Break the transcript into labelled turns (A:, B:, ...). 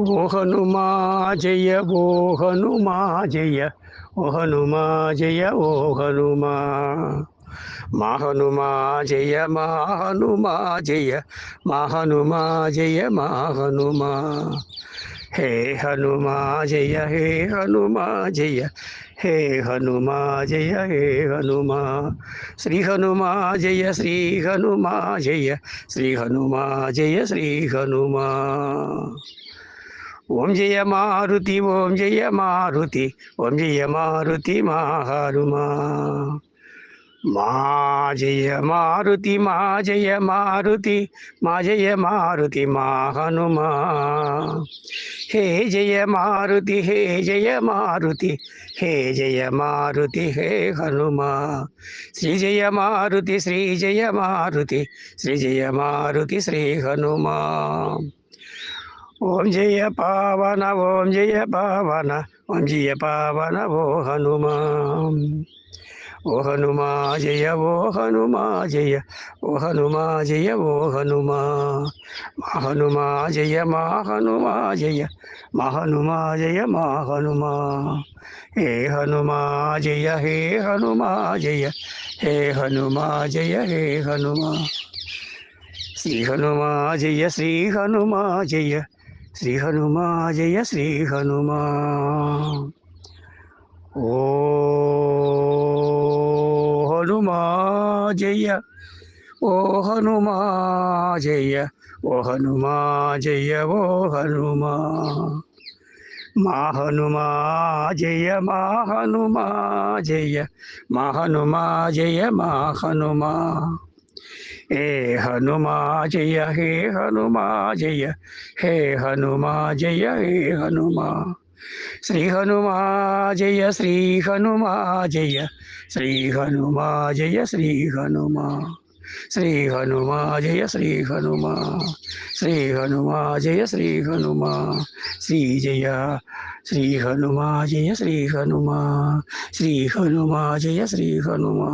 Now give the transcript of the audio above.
A: ఓ హనుమా జయ ఓ హనుమా జయ ఓ హనుమా జయ ఓ హనుమా మా హనుమా జయ మా హనుమా జయ మా హనుమా జయ మా హనుమా హే హనుమా జయ హే హనుమా జయ హే హనుమా జయ హే హనుమా. శ్రీ హనుమా జయ శ్రీ హనుమా జయ శ్రీ హనుమా జయ శ్రీ హనుమా. ఓం జయ మారుతి ఓం జయ మారుతి ఓం జయ మారుతి మహారుమా మా జయ మారుతి మా జయ మారుతి మా జయ మారుతి మా హనుమా హే జయ మారుతి హే జయ మారుతి హే జయ మారుతి హే హనుమా శ్రీ జయ మారుతి శ్రీ జయ మారుతి శ్రీ జయ మారుతి శ్రీ హనుమా ఓం జయ పావన ఓం జయ పావన ఓం జయ పావన ఓ హనుమా ఓ హనుమా జయ ఓ హనుమా జయ ఓ హనుమా జయ ఓ హనుమా మా హనుమా జయ మా హనుమా జయ మా హనుమా జయ మా హనుమా హే హనుమా జయ హే హనుమా జయ హే హనుమా జయ హే హనుమా శ్రీ హనుమా జయ శ్రీ హనుమా జయ శ్రీ హనుమా జయ శ్రీ హనుమా ఓ హనుమా జయ. ఓ హనుమా జయ. ఓ హనుమా జయ. ఓ హనుమా. మా హనుమా జయ. మా హనుమా జయ. మా హనుమా జయ. మా హనుమా. హే హనుమా జయ హే హనుమా జయ హే హనుమా జయ హే హనుమా శ్రీ హనుమా జయ శ్రీ హనుమా జయ శ్రీ హనుమా జయ శ్రీ హనుమా శ్రీ హనుమా జయ శ్రీ హనుమా శ్రీ హనుమా జయ శ్రీ హనుమా శ్రీ జయ శ్రీ హనుమా జయ శ్రీ హనుమా శ్రీ హనుమా జయ శ్రీ హనుమా